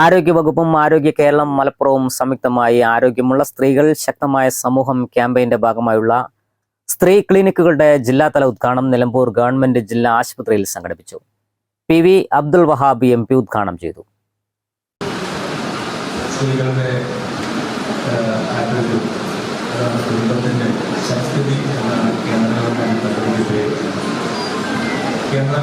ആരോഗ്യവകുപ്പും ആരോഗ്യ കേരളം മലപ്പുറവും സംയുക്തമായി ആരോഗ്യമുള്ള സ്ത്രീകൾ ശക്തമായ സമൂഹം ക്യാമ്പയിന്റെ ഭാഗമായുള്ള സ്ത്രീ ക്ലിനിക്കുകളുടെ ജില്ലാതല ഉദ്ഘാടനം നിലമ്പൂർ ഗവൺമെന്റ് ജില്ലാ ആശുപത്രിയിൽ സംഘടിപ്പിച്ചു. P V Abdul Wahabi M P ഉദ്ഘാടനം ചെയ്തു. സ്ത്രീകളുടെ ആരോഗ്യം ശക്തി എന്നാണ് കേന്ദ്ര ഗവൺമെന്റ് കേന്ദ്ര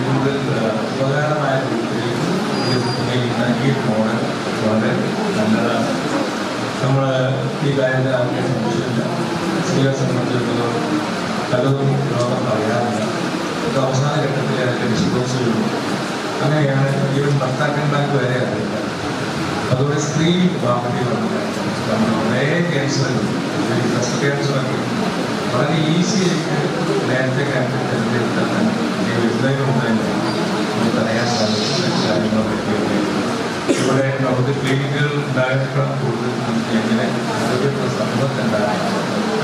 ഈ കാര്യത്തിൽ ആർക്കും സംശയമില്ല സ്ത്രീകളെ സംബന്ധിച്ചിടത്തോളം പലതും ലോകം പറയാറില്ല ഇത് അവസാന ഘട്ടത്തിൽ അതിന്റെ ഡിസ്പോസുകളും അങ്ങനെയാണ് ഈവൻ ഭർത്താക്കന്മാർക്ക് വരെ അറിയില്ല അതുപോലെ സ്ത്രീ വിഭാഗത്തിൽ കുറേ ക്യാൻസറുകൾ ബ്രസ്റ്റ് ക്യാൻസറൊക്കെ വളരെ ഈസി ആയിട്ട് നേരത്തെ ക്യാൻസർ തിരഞ്ഞെടുത്താൽ വിദ്യാഭ്യാസം ഉണ്ടായില്ല നമുക്ക് അറിയാൻ സാധിക്കുന്ന കാര്യങ്ങളെ പറ്റിയൊക്കെ ഇവിടെ നമുക്ക് ക്ലിനിക്കുകൾ ഉണ്ടായിട്ടുള്ള കൂടുതൽ നമുക്ക് എങ്ങനെ ആരോഗ്യമുള്ള സമൂഹത്തെ ഉണ്ടാകാം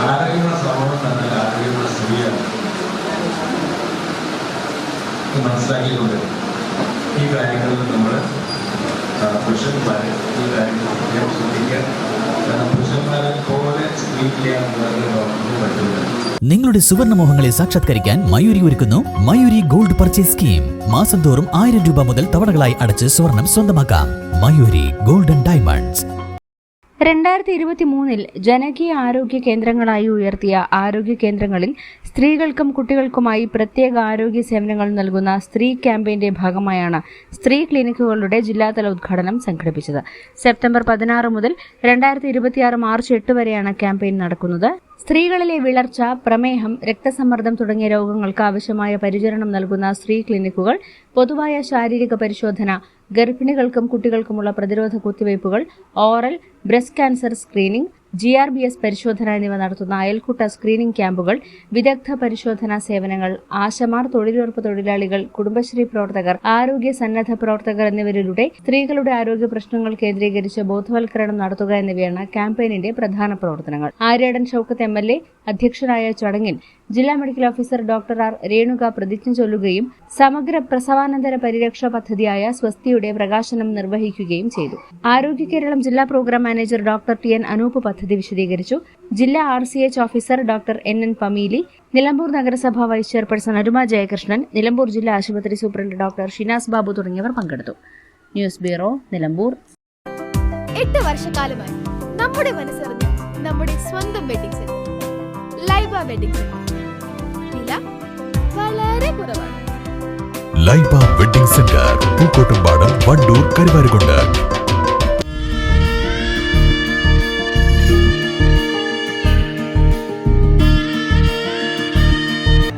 ആരോഗ്യമുള്ള സമൂഹം എന്നാൽ ആരോഗ്യമുള്ള സ്ത്രീയാണ് ഇത് മനസ്സിലാക്കിക്കൊണ്ട് ഈ കാര്യങ്ങളിൽ നമ്മൾ പുരുഷന്മാരെ ഈ കാര്യങ്ങൾ പ്രത്യേകം ശ്രദ്ധിക്കുക. കാരണം പുരുഷന്മാരെ പോലെ സ്ത്രീ ചെയ്യാനുള്ളത് ഡോക്ടറിന് പറ്റില്ല നിങ്ങളുടെ സുവർണമോഹങ്ങളെ സാക്ഷാത്കരിക്കാൻ മയൂരി ഒരുക്കുന്നു മയൂരി ഗോൾഡ് പർച്ചേസ് സ്കീം. മാസം തോറും ആയിരം രൂപ മുതൽ തവണകളായി അടച്ച് സ്വർണം സ്വന്തമാക്കാം. Mayoori golden diamonds. രണ്ടായിരത്തി ഇരുപത്തി മൂന്നിൽ ജനകീയ ആരോഗ്യ കേന്ദ്രങ്ങളായി ഉയർത്തിയ ആരോഗ്യ കേന്ദ്രങ്ങളിൽ സ്ത്രീകൾക്കും കുട്ടികൾക്കുമായി പ്രത്യേക ആരോഗ്യ സേവനങ്ങൾ നൽകുന്ന സ്ത്രീ ക്യാമ്പയിന്റെ ഭാഗമായാണ് സ്ത്രീ ക്ലിനിക്കുകളുടെ ജില്ലാതല ഉദ്ഘാടനം സംഘടിപ്പിച്ചത്. സെപ്റ്റംബർ പതിനാറ് മുതൽ രണ്ടായിരത്തി ഇരുപത്തിയാറ് മാർച്ച് എട്ട് വരെയാണ് ക്യാമ്പയിൻ നടക്കുന്നത്. സ്ത്രീകളിലെ വിളർച്ച പ്രമേഹം രക്തസമ്മർദ്ദം തുടങ്ങിയ രോഗങ്ങൾക്ക് ആവശ്യമായ പരിചരണം നൽകുന്ന സ്ത്രീ ക്ലിനിക്കുകൾ പൊതുവായ ശാരീരിക പരിശോധന ഗർഭിണികൾക്കും കുട്ടികൾക്കുമുള്ള പ്രതിരോധ കുത്തിവയ്പ്പുകൾ oral breast cancer screening G R B S പരിശോധന എന്നിവ നടത്തുന്ന അയൽക്കൂട്ട സ്ക്രീനിംഗ് ക്യാമ്പുകൾ വിദഗ്ധ പരിശോധനാ സേവനങ്ങൾ ആശമാർ തൊഴിലുറപ്പ് തൊഴിലാളികൾ കുടുംബശ്രീ പ്രവർത്തകർ ആരോഗ്യ സന്നദ്ധ പ്രവർത്തകർ എന്നിവരിലൂടെ സ്ത്രീകളുടെ ആരോഗ്യ പ്രശ്നങ്ങൾ കേന്ദ്രീകരിച്ച് ബോധവൽക്കരണം നടത്തുക എന്നിവയാണ് ക്യാമ്പയിനിന്റെ പ്രധാന പ്രവർത്തനങ്ങൾ. Aryadan Shoukath M L A അധ്യക്ഷനായ ചടങ്ങിൽ ജില്ലാ medical officer doctor R. Renuka പ്രതിജ്ഞ ചൊല്ലുകയും സമഗ്ര പ്രസവാനന്തര പരിരക്ഷ പദ്ധതിയായ സ്വസ്തിയുടെ പ്രകാശനം നിർവഹിക്കുകയും ചെയ്തു. ആരോഗ്യ കേരളം ജില്ലാ programme manager doctor T. N. Anoop പദ്ധതി വിശദീകരിച്ചു. ജില്ലാ R C H officer doctor N N Pameeli Nilambur നഗരസഭ വൈസ് ചെയർപേഴ്സൺ അരുമ ജയകൃഷ്ണൻ നിലമ്പൂർ ജില്ലാ ആശുപത്രി സൂപ്രണ്ട് ഡോക്ടർ ഷിനാസ് ബാബു തുടങ്ങിയവർ പങ്കെടുത്തു. News bureau Nilambur. എട്ട് വർഷക്കാലമായി നമ്മുടെ മനസ്സറിഞ്ഞ് നമ്മുടെ സ്വന്തം wedding centre Laiba wedding centre വില വളരെ കുറവാണ്. Laiba wedding centre Pookkottumpadam Wandoor Karuvarakundu.